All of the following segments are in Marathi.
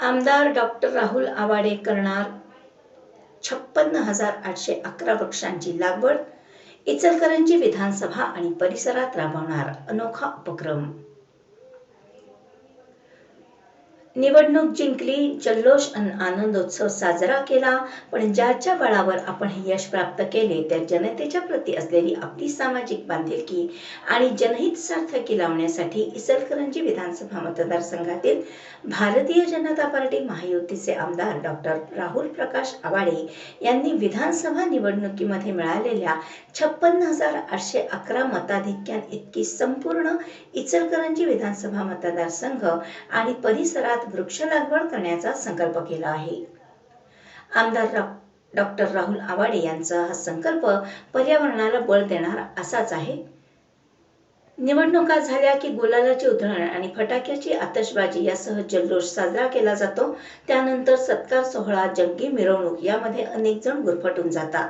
आमदार डॉक्टर राहुल आवाडे करणार छप्पन्न हजार आठशे अकरा वृक्षांची लागवड. इचलकरंजी विधानसभा आणि परिसरात राबवणार अनोखा उपक्रम. निवडणूक जिंकली जल्लोष आणि आनंदोत्सव साजरा केला. पण ज्याच्या बळावर आपण हे यश प्राप्त केले त्या जनतेच्या प्रती असलेली आपली सामाजिक बांधिलकी आणि जनहित सार्थकी लावण्यासाठी इचलकरंजी विधानसभा मतदारसंघातील भारतीय जनता पार्टी महायुतीचे आमदार डॉक्टर राहुल प्रकाश आवाडे यांनी विधानसभा निवडणुकीमध्ये मिळालेल्या छप्पन्न हजार आठशे अकरा मताधिक्यां इतकी संपूर्ण इचलकरंजी विधानसभा मतदारसंघ आणि परिसरात वृक्ष लागवड करण्याचा संकल्प केला आहे. आमदार डॉक्टर राहुल आवाडे यांचा हा संकल्प पर्यावरणाला बळ देणार असाच आहे. निवडणुका झाल्या की गुलालाची उधळण आणि फटाक्याची आतषबाजी यासह जल्लोष साजरा केला जातो. त्यानंतर सत्कार सोहळा जंगी मिरवणूक यामध्ये अनेक जण गुरफटून जातात.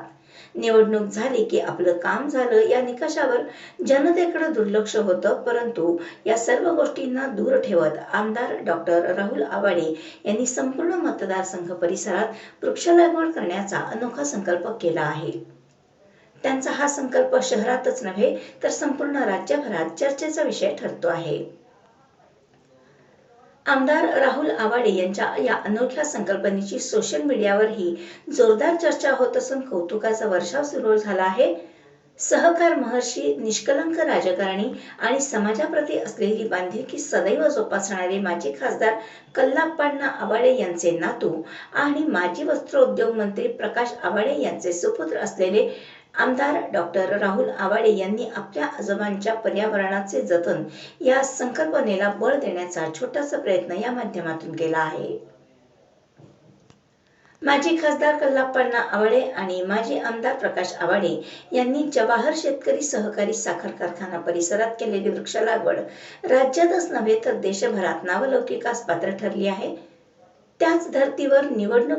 निवडणूक झाली की आपलं काम झालं या निकषावर जनतेकडे दुर्लक्ष होतं परंतु या सर्व गोष्टींना दूर ठेवत आमदार डॉक्टर राहुल आवाडे यांनी संपूर्ण मतदारसंघ परिसरात वृक्ष लागवड करण्याचा अनोखा संकल्प केला आहे. त्यांचा हा संकल्प शहरातच नव्हे तर संपूर्ण राज्यभरात चर्चेचा विषय ठरतो आहे. आमदार राहुल आवाडे यांच्या या अनोख्या संकल्पनेची सोशल मीडियावरही जोरदार चर्चा होत असून कौतुकाचा वर्षाव सुरू झाला आहे. सहकार महर्षी निष्कलंक राजकारणी आणि समाजाप्रती असलेली बांधिलकी सदैव जोपासणारे माजी खासदार कल्लाप्पांना आवाडे यांचे नातू आणि माजी वस्त्रोद्योग मंत्री प्रकाश आवाडे यांचे सुपुत्र असलेले आमदार डॉक्टर राहुल आवाडे यांनी आपल्या आजोबांच्या पर्यावरणाचे जतन या संकल्पनेला बळ देण्याचा छोटासा प्रयत्न या माध्यमातून केला आहे. माजी खासदार कल्लाप्पाण्णा आवाडे आणि माजी आमदार प्रकाश आवाडे यांनी जवाहर शेतकरी सहकारी साखर कारखाना परिसरात केलेली वृक्ष लागवड राज्यातच नव्हे तर देशभरात नावलौकिकास पात्र ठरली आहे. त्याच धर्तीवर निवडणूक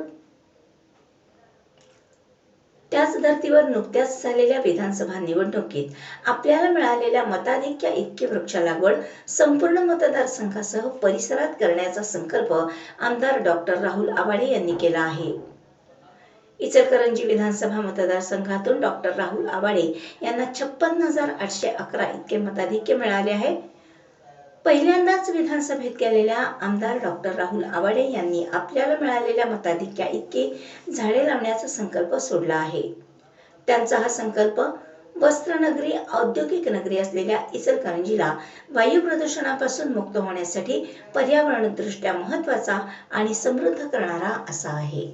याच धर्तीवर नुकत्याच झालेल्या विधानसभा निवडणुकीत आपल्याला मिळालेल्या मताधिक्या इतकी वृक्ष लागवड संपूर्ण मतदारसंघासह परिसरात करण्याचा संकल्प आमदार डॉक्टर राहुल आवाडे यांनी केला आहे. इचलकरंजी विधानसभा मतदारसंघातून डॉक्टर राहुल आवाडे यांना छप्पन हजार आठशे अकरा इतके मताधिक्य मिळाले आहे. पहिल्यांदाच विधानसभेत गेलेल्या आमदार डॉक्टर राहुल आवाडे यांनी आपल्याला मिळालेल्या मताधिक्या इतके झाडे लावण्याचा संकल्प सोडला आहे. त्यांचा हा संकल्प वस्त्रनगरी औद्योगिक नगरी असलेल्या इचलकरंजीला वायू प्रदूषणापासून मुक्त होण्यासाठी पर्यावरण दृष्ट्या महत्त्वाचा आणि समृद्ध करणारा असा आहे.